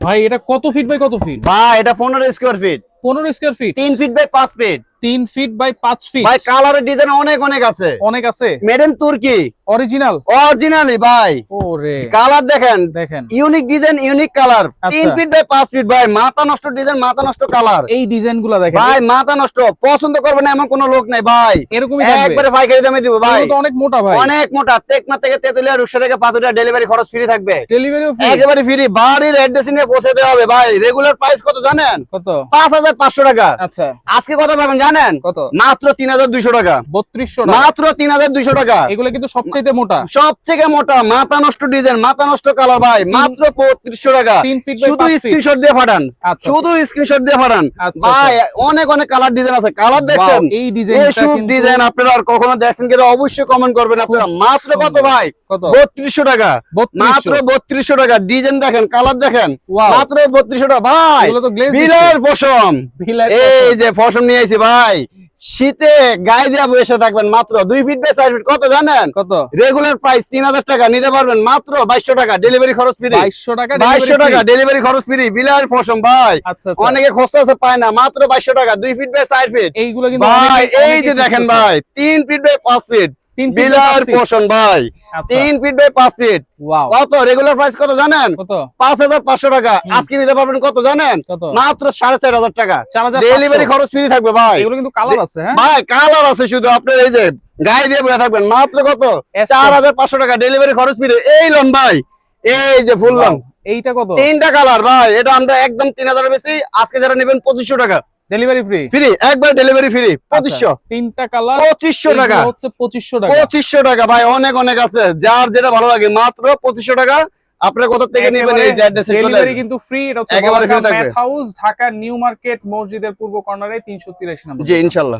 ভাই এটা কত ফিট বাই কত ফিট ভাই এটা পনেরো স্কোয়ার ফিট পনেরো স্কোয়ার ফিট তিন ফিট বাই পাঁচ ফিট তিন ফিট বাই পাঁচ ফিট ভাই কালারের ডিজাইন অনেক অনেক আছে। অনেক আছে। মেড ইন তুর্কি অরিজিনাল অরিজিনালি ভাই। ওরে। কালার দেখেন। দেখেন। Unique design unique colour. তিন ফিট বাই পাঁচ ফিট ভাই। মাথা নষ্ট ডিজাইন মাথা নষ্ট কালার এই ডিজাইনগুলা দেখেন। ভাই মাথা নষ্ট। পছন্দ করবে না এমন কোন লোক নাই ভাই। এরকমই থাকবে। একবারে পাইকারি দামে দিব ভাই। তো অনেক মোটা ভাই। অনেক মোটা। টেকনা থেকে তেতুলিয়া রুশা থেকে পাতুলিয়া ডেলিভারি খরচ ফ্রি থাকবে। ডেলিভারিও ফ্রি একেবারে ফ্রি বাড়ির অ্যাড্রেস নিয়ে পৌঁছে দেওয়া হবে ভাই। রেগুলার প্রাইস কত জানেন? কত? পাঁচ হাজার পাঁচশো টাকা। আচ্ছা। আজকে কত পাবেন মাত্র তিন হাজার দুইশো টাকা। বত্রিশশো টাকা। মাত্র তিন হাজার দুইশো টাকা। এগুলো কিন্তু সবচেয়ে মোটা। সবথেকে মোটা মাথা নষ্ট ডিজাইন মাথা নষ্ট কালার ভাই মাত্র পঁয়ত্রিশশো টাকা। শুধু স্ক্রিনশট দিয়ে পাঠান। আচ্ছা। শুধু স্ক্রিনশট দিয়ে পাঠান। আচ্ছা, ভাই অনেক অনেক কালার ডিজাইন আছে। কালার দেখছেন? এই কিন্তু ডিজাইন আপনারা আর কখনো দেখছেন কিনা অবশ্যই কমেন্ট করবেন। আপনারা মাত্র কত ভাই? বত্রিশশো টাকা। মাত্র বত্রিশশো টাকা। ডিজাইন দেখেন কালার দেখেন। মাত্র বত্রিশশো টাকা। ভাই বিলার পশম। এই যে পশম নিয়ে আইছি ভাই। শীতে গায়ে দিয়া বসে থাকবেন মাত্র দুই ফিট বাই চার ফিট কত জানেন? কত? রেগুলার প্রাইস তিন হাজার টাকা নিতে পারবেন মাত্র বাইশশো টাকা ডেলিভারি খরচ ফ্রি বাইশশো টাকা বাইশশো টাকা ডেলিভারি খরচ ফ্রি বিলার ফসম ভাই। আচ্ছা আচ্ছা। অনেকে খোঁজতে আছে পায় না মাত্র বাইশশো টাকা দুই ফিট বাই চার ফিট এইগুলো কিন্তু ভাই এই যে দেখেন ভাই তিন ফিট বাই পাঁচ ফিট বিলার পোষণ ভাই। আচ্ছা। তিন ফিট বাই পাঁচ ফিট কত? রেগুলার প্রাইস কত জানেন? পাঁচ হাজার পাঁচশো টাকা। আজকে নিতে পারবেন কত জানেন? মাত্র সাড়ে চার হাজার টাকা। ডেলিভারি খরচ ফ্রি থাকবে ভাই। এগুলো কিন্তু কালার আছে হ্যাঁ? ভাই কালার আছে শুধু। আপনার এই যে গায়ে দিয়ে বসে থাকবেন। মাত্র কত? চার হাজার পাঁচশো টাকা। ডেলিভারি খরচ ফ্রি এই লন ভাই। এই যে ফুল লন এইটা কত? তিনটা কালার ভাই। এটা আমরা একদম তিন হাজার বেশি। আজকে যারা নেবেন পঁচিশশো টাকা। ডেলিভারি ফ্রি ফ্রি একবার ডেলিভারি ফ্রি 2500 তিনটা কালার 2500 টাকা। হচ্ছে পঁচিশশো টাকা। পঁচিশশো টাকা ভাই অনেক অনেক আছে। যার যেটা ভালো লাগে মাত্র পঁচিশশো টাকা। আপনারা কোথা থেকে নেবেন এই অ্যাড্রেসে ডেলিভারি কিন্তু ফ্রি এটা হচ্ছে হাউস ঢাকা নিউ মার্কেট মসজিদের পূর্ব কর্নারে তিনশো তিরাশি নম্বর জি ইনশাল্লাহ।